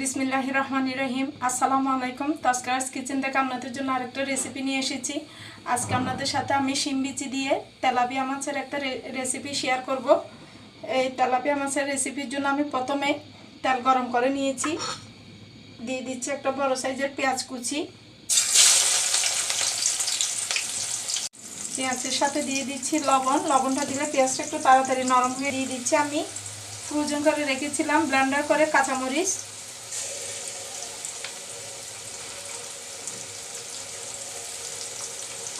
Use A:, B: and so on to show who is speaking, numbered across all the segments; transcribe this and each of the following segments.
A: বিসমিল্লাহ রহমান রহিম। আসসালামু আলাইকুম। তস্করাজ কিচেন থেকে আপনাদের জন্য আরেকটা রেসিপি নিয়ে এসেছি। আজকে আপনাদের সাথে আমি শিম বিচি দিয়ে তেলাপিয়া মাছের একটা রেসিপি শেয়ার করব। এই তেলাপিয়া মাছের রেসিপির জন্য আমি প্রথমে তেল গরম করে নিয়েছি। দিয়ে দিচ্ছি একটা বড় সাইজের পেঁয়াজ কুচি। পেঁয়াজের সাথে দিয়ে দিচ্ছি লবণ। লবণটা দিলে পেঁয়াজটা একটু তাড়াতাড়ি নরম হয়ে দিয়ে দিচ্ছি আমি ফ্রোজেন করে রেখেছিলাম। ব্লেন্ডার করে কাঁচামরিচ।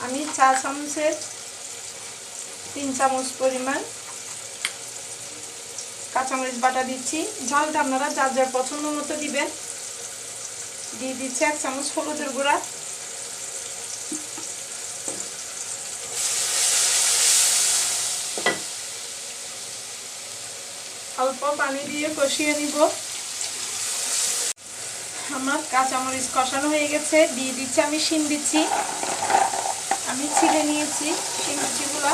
A: আমি চা চামচের তিন চামচ পরিমাণ কাঁচামরিচ বাটা দিচ্ছি। ঝালটা আপনারা যার যার পছন্দ মতো দিবেন। দিয়ে দিচ্ছি এক চামচ হলুদের গুঁড়া। অল্প পানি দিয়ে কষিয়ে নিব। আমার কাঁচামরিচ কষানো হয়ে গেছে। দিয়ে দিচ্ছি আমি শিম দিচ্ছি। আমি ছিলে নিয়েছি শিম বিচিগুলো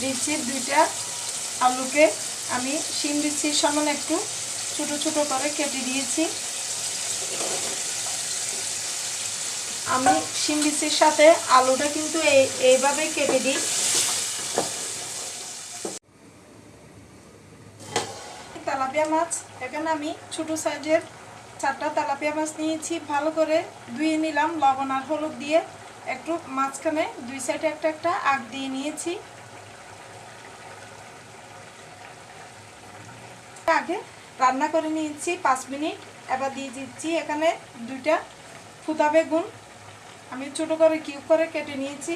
A: দিচ্ছি দুইটা আলুকে। আমি শিম দিচ্ছি সমান একটু। ছোট ছোট করে কেটে দিয়েছি। আমি শিম বিচির সাথে আলুটা কিন্তু এই এইভাবেই কেটে দিই। তেলাপিয়া মাছ, এখানে আমি ছোট সাইজের চারটা তেলাপিয়া মাছ নিয়েছি, ভালো করে ধুয়ে নিলাম, লবণ আর হলুদ দিয়ে। একটু মাঝখানে দুই সাইডে একটা একটা আগ দিয়ে নিয়েছি। আগে রান্না করে নিয়েছি পাঁচ মিনিট, এবার দিয়ে দিচ্ছি এখানে দুইটা ফুতা বেগুন। আমি ছোট করে কিউব করে কেটে নিয়েছি।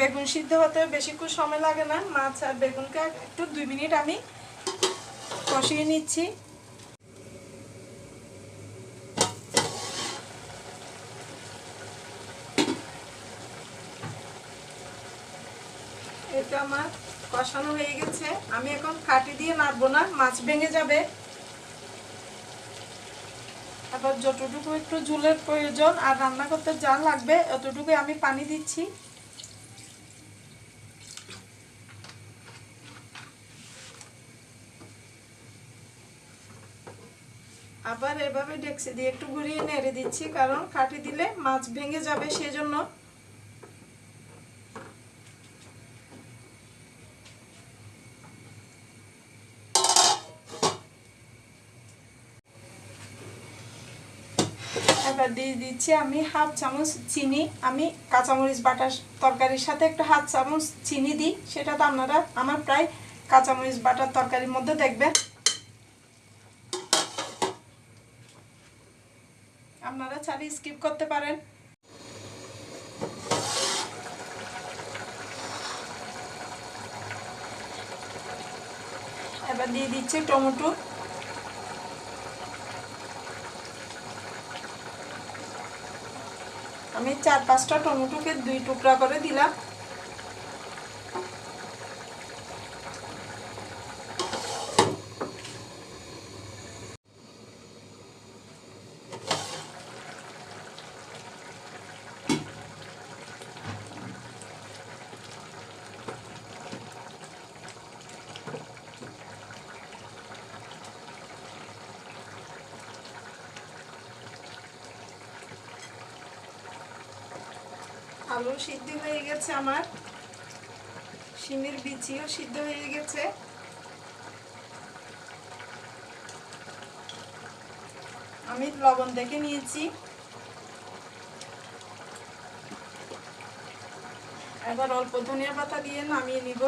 A: বেগুন সিদ্ধ হতে বেশিক্ষণ সময় লাগে না, মাছ আর বেগুনকে একটু দুই মিনিট আমি কষিয়ে নিচ্ছি। এটা আমার কষানো হয়ে গেছে। আমি এখন কাটি দিয়ে নাড়বো না, মাছ ভেঙে যাবে। আবার যতটুকু একটু ঝুলের প্রয়োজন আর রান্না করতে যা লাগবে অতটুকু আমি পানি দিচ্ছি। আবার এভাবে ডেক্সি দিয়ে একটু ঘুরিয়ে নেড়ে দিচ্ছি, কারণ কাটি দিলে মাছ ভেঙে যাবে, সেজন্য। এবার দিয়ে দিচ্ছি, আমি হাফ চামচ চিনি, আমি কাঁচামরিচ বাটার তরকারির সাথে একটু হাফ চামচ চিনি দিই, সেটা তো আপনারা আমার প্রায় কাঁচামরিচ বাটার তরকারির মধ্যে দেখবেন। আপনারা চাইলে স্কিপ করতে পারেন। এবার দিয়ে দিচ্ছি টমেটো। আমি চার পাঁচটা টমেটোকে দুই টুকরা করে দিলাম। আলু সিদ্ধ হয়ে গেছে আমার। সিমের বিচিও সিদ্ধ হয়ে গেছে। আমি লবণ দেখে নিয়েছি। এবার অল্প ধনিয়া পাতা দিয়ে নামিয়ে নিব।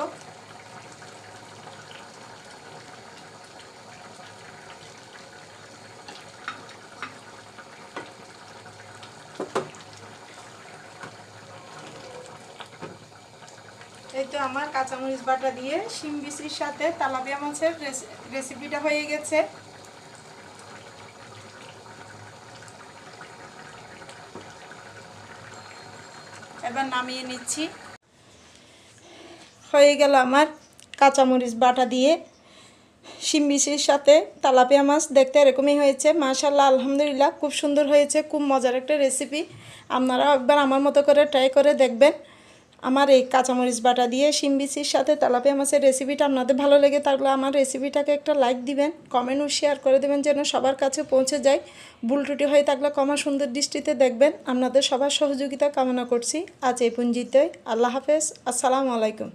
A: এই তো আমার কাঁচামরিচ বাটা দিয়ে শিম বিচির সাথে তালাপিয়া মাছের রেসি- রেসিপিটা হয়ে গেছে। এবার নামিয়ে নিচ্ছি। হয়ে গেল আমার কাঁচামরিচ বাটা দিয়ে শিম বিচির সাথে তালাপিয়া মাছ। দেখতে এরকমই হয়েছে মাশাল্লাহ আলহামদুলিল্লাহ, খুব সুন্দর হয়েছে, খুব মজার একটা রেসিপি আপনারাও একবার আমার মতো করে ট্রাই করে দেখবেন। আমার এই কাঁচামরিচ বাটা দিয়ে শিম বিচির সাথে তেলাপিয়া মাছের রেসিপিটা আপনাদের ভালো লেগে থাকলে আমার রেসিপিটাকে একটা লাইক দিবেন কমেন্ট ও শেয়ার করে দেবেন যেন সবার কাছে পৌঁছে যায়। ভুল টুটি হয়ে থাকলে কমা সুন্দর দৃষ্টিতে দেখবেন। আপনাদের সবার সহযোগিতা কামনা করছি। আজ এই পুঞ্জিতে আল্লাহ হাফেজ। আসসালামু আলাইকুম।